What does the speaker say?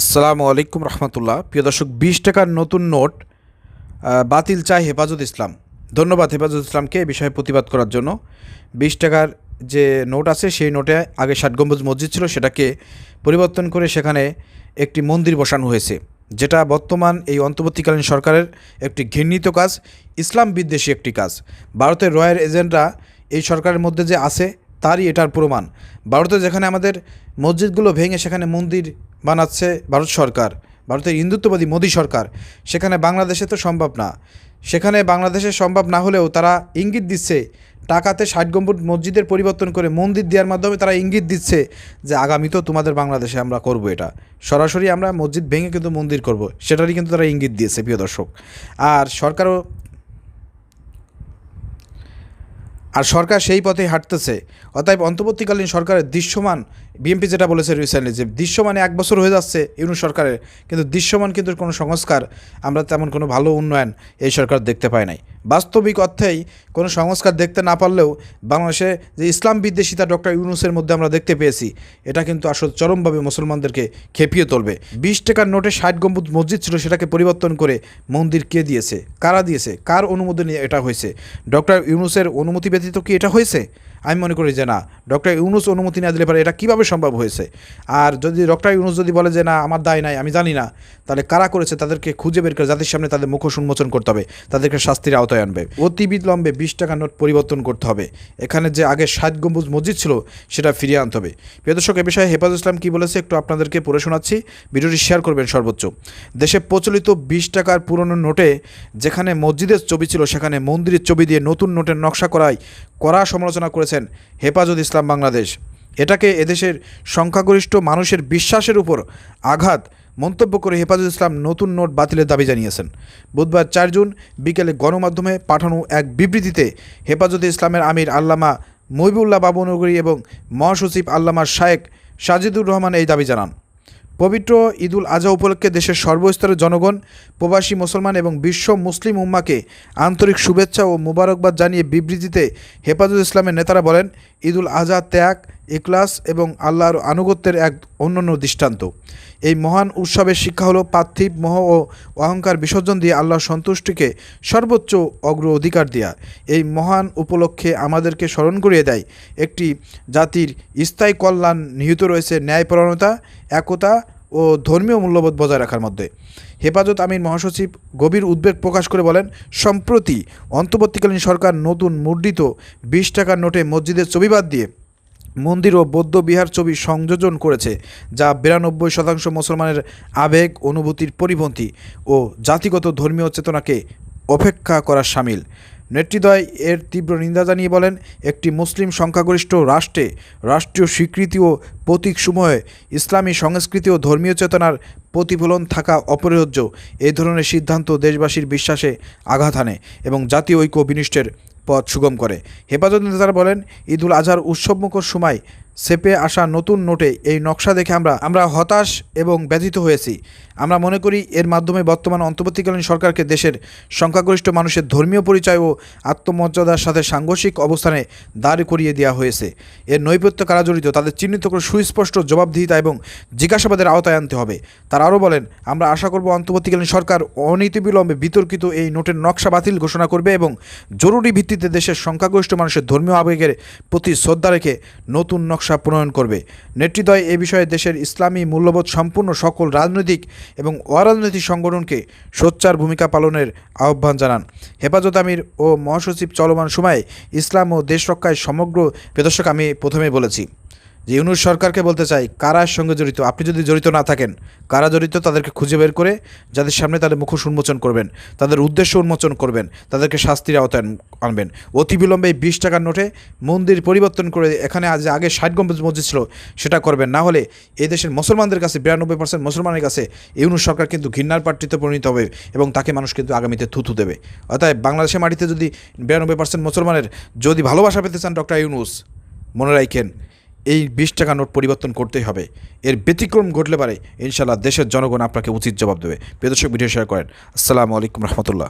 আসসালামু আলাইকুম রহমতুল্লাহ। প্রিয় দর্শক, বিশ টাকার নতুন নোট বাতিল চায় হেফাজত ইসলাম। ধন্যবাদ হেফাজত ইসলামকে এ বিষয়ে প্রতিবাদ করার জন্য। বিশ টাকার যে নোট আছে, সেই নোটে আগে ষাট গম্বুজ মসজিদ ছিল, সেটাকে পরিবর্তন করে সেখানে একটি মন্দির বসানো হয়েছে, যেটা বর্তমান এই অন্তর্বর্তীকালীন সরকারের একটি ঘৃণিত কাজ, ইসলাম বিদ্বেষী একটি কাজ। ভারতের রয়্যাল এজেন্টরা এই সরকারের মধ্যে যে আছে তারই এটার প্রমাণ। ভারতে যেখানে আমাদের মসজিদগুলো ভেঙে সেখানে মন্দির বানাচ্ছে ভারত সরকার, ভারতের হিন্দুত্ববাদী মোদী সরকার, সেখানে বাংলাদেশে তো সম্ভব না। সেখানে বাংলাদেশে সম্ভব না হলেও তারা ইঙ্গিত দিচ্ছে, টাকাতে ষাট গম্বুজ মসজিদের পরিবর্তন করে মন্দির দেওয়ার মাধ্যমে তারা ইঙ্গিত দিচ্ছে যে আগামীতেও তোমাদের বাংলাদেশে আমরা করব এটা। সরাসরি আমরা মসজিদ ভেঙে কিন্তু মন্দির করব, সেটারই কিন্তু তারা ইঙ্গিত দিয়েছে, প্রিয় দর্শক। আর সরকারও আর সরকার সেই পথে হাঁটতেছে। অতএব অন্তর্বর্তীকালীন সরকারের দৃশ্যমান, বিএনপি যেটা বলেছে রিসেন্টলি যে দৃশ্যমানে এক বছর হয়ে যাচ্ছে ইউনু সরকারের, কিন্তু দৃশ্যমান কিন্তু কোনো সংস্কার, আমরা তেমন কোনো ভালো উন্নয়ন এই সরকার দেখতে পাই নাই। বাস্তবিক অর্থেই কোনো সংস্কার দেখতে না পারলেও বাংলাদেশে যে ইসলাম বিদ্বেষিতা ডক্টর ইউনুসের মধ্যে আমরা দেখতে পেয়েছি, এটা কিন্তু আসলে চরমভাবে মুসলমানদেরকে খেপিয়ে তুলবে। বিশ টাকার নোটে ষাট গম্বুজ মসজিদ ছিল, সেটাকে পরিবর্তন করে মন্দির কে দিয়েছে, কারা দিয়েছে, কার অনুমোদনে এটা হয়েছে? ডক্টর ইউনুসের অনুমতি ব্যতীত কি এটা হয়েছে? আমি মনে করি যে না, ডক্টর ইউনুস অনুমতি না দিলে পারে এটা কীভাবে সম্ভব হয়েছে? আর যদি ডক্টর ইউনুস যদি বলে যে না, আমার দায় নাই, আমি জানি না, তাহলে কারা করেছে? তাদেরকে খুঁজে বের করে জাতির সামনে তাদের মুখোশ উন্মোচন করতে হবে, তাদেরকে শাস্তির আওতায় আনবে। অতি বিলম্বে বিশ টাকা নোট পরিবর্তন করতে হবে। এখানে যে আগে ষাট গম্বুজ মসজিদ ছিল, সেটা ফিরিয়ে আনতে হবে। প্রিয় দর্শক, এ বিষয়ে হেফাজ ইসলাম কী বলেছে একটু আপনাদেরকে পড়ে শোনাচ্ছি। ভিডিওটি শেয়ার করবেন সর্বোচ্চ। দেশে প্রচলিত বিশ টাকার পুরনো নোটে যেখানে মসজিদের ছবি ছিল, সেখানে মন্দিরের ছবি দিয়ে নতুন নোটের নকশা করায় কড়া সমালোচনা করেছেন হেফাজত ইসলাম বাংলাদেশ। এটাকে এদেশের সংখ্যাগরিষ্ঠ মানুষের বিশ্বাসের উপর আঘাত মন্তব্য করে হেফাজত ইসলাম নতুন নোট বাতিলের দাবি জানিয়েছেন। বুধবার চার জুন বিকেলে গণমাধ্যমে পাঠানো এক বিবৃতিতে হেফাজতে ইসলামের আমির আল্লামা মহিবুল্লাহ বাবুনগরী এবং মহাসচিব আল্লামা শায়েক সাজিদুর রহমান এই দাবি জানান। পবিত্র ঈদুল আজহা উপলক্ষে দেশের সর্বস্তরের জনগণ, প্রবাসী মুসলমান এবং বিশ্ব মুসলিম উম্মাকে আন্তরিক শুভেচ্ছা ও মোবারকবাদ জানিয়ে বিবৃতিতে হেফাজত ইসলামের নেতারা বলেন, ঈদুল আজহা ত্যাগ ইকলাস এবং আল্লাহর আনুগত্যের এক অন্যান্য দৃষ্টান্ত। এই মহান উৎসবের শিক্ষা হলো পার্থিব মোহ ও অহংকার বিসর্জন দিয়ে আল্লাহর সন্তুষ্টিকে সর্বোচ্চ অগ্র অধিকার দেয়া। এই মহান উপলক্ষে আমাদেরকে স্মরণ করিয়ে দেয়, একটি জাতির স্থায়ী কল্যাণ নিহিত রয়েছে ন্যায়পরায়ণতা, একতা ও ধর্মীয় মূল্যবোধ বজায় রাখার মধ্যে। হেফাজত আমির মহাসচিব গভীর উদ্বেগ প্রকাশ করে বলেন, সম্প্রতি অন্তর্বর্তীকালীন সরকার নতুন মুদ্রিত বিশ টাকার নোটে মসজিদের ছবি বাদ দিয়ে মন্দির ও বৌদ্ধ বিহার ছবি সংযোজন করেছে, যা বিরানব্বই শতাংশ মুসলমানের আবেগ, অনুভূতির পরিপন্থী ও জাতিগত ধর্মীয় চেতনাকে অপেক্ষা করার সামিল। নেতৃদ্বয় এর তীব্র নিন্দা জানিয়ে বলেন, একটি মুসলিম সংখ্যাগরিষ্ঠ রাষ্ট্রে রাষ্ট্রীয় স্বীকৃতি ও প্রতীক প্রতীকসমূহে ইসলামী সংস্কৃতি ও ধর্মীয় চেতনার প্রতিফলন থাকা অপরিহার্য। এই ধরনের সিদ্ধান্ত দেশবাসীর বিশ্বাসে আঘাত হানে এবং জাতীয় ঐক্য বিনিষ্টের পথ সুগম করে। হেফাজত নেতারা বলেন ঈদুল আজহার উৎসবমুখর সময় সেপে আসা নতুন নোটে এই নকশা দেখে আমরা আমরা হতাশ এবং ব্যথিত হয়েছি। আমরা মনে করি এর মাধ্যমে বর্তমান অন্তর্বর্তীকালীন সরকারকে দেশের সংখ্যাগরিষ্ঠ মানুষের ধর্মীয় পরিচয় ও আত্মমর্যাদার সাথে সাংঘর্ষিক অবস্থানে দাঁড় করিয়ে দেওয়া হয়েছে। এর নৈপথ্য কারা জড়িত তাদের চিহ্নিত করে সুস্পষ্ট জবাবদিহিতা এবং জিজ্ঞাসাবাদের আওতায় আনতে হবে। তারা আরও বলেন, আমরা আশা করব অন্তর্বর্তীকালীন সরকার অনীতিবিলম্বে বিতর্কিত এই নোটের নকশা বাতিল ঘোষণা করবে এবং জরুরি ভিত্তিতে দেশের সংখ্যাগরিষ্ঠ মানুষের ধর্মীয় আবেগের প্রতি শ্রদ্ধা রেখে নতুন নকশা প্রণয়ন করবে। নেতৃদ্বয় এ বিষয়ে দেশের ইসলামী মূল্যবোধ সম্পূর্ণ সকল রাজনৈতিক এবং অরাজনৈতিক সংগঠনকে সোচ্চার ভূমিকা পালনের আহ্বান জানান। হেফাজত আমির ও মহাসচিব চলমান সময়ে ইসলাম ও দেশ রক্ষায় সমগ্র প্রদর্শক আমি প্রথমে বলেছি। যে ইউনুস সরকারকে বলতে চাই কারার সঙ্গে জড়িত? আপনি যদি জড়িত না থাকেন, কারা জড়িত তাদেরকে খুঁজে বের করে যাদের সামনে তাদের মুখোশ উন্মোচন করবেন, তাদের উদ্দেশ্য উন্মোচন করবেন, তাদেরকে শাস্তির আওতায় আনবেন। অতি বিলম্বে বিশ টাকার নোটে মন্দির পরিবর্তন করে এখানে আজ আগে ষাট গম্বুজ মসজিদ ছিল, সেটা করবেন। না হলে এই দেশের মুসলমানদের কাছে, বিরানব্বই পার্সেন্ট মুসলমানের কাছে ইউনুস সরকার কিন্তু ঘৃণার প্রার্থীতে পরিণত হবে এবং তাকে মানুষ কিন্তু আগামীতে থুথু দেবে। অতএব বাংলাদেশের মাটিতে যদি বিরানব্বই পার্সেন্ট মুসলমানের যদি ভালোবাসা পেতে চান ডক্টর ইউনুস, মনে রাখেন এই বিশ টাকা নোট পরিবর্তন করতেই হবে। এর ব্যতিক্রম ঘটলে পারে ইনশাল্লাহ দেশের জনগণ আপনাকে উচিত জবাব দেবে। প্রিয় দর্শক, ভিডিও শেয়ার করেন। আসসালামু আলাইকুম রহমতুল্লাহ।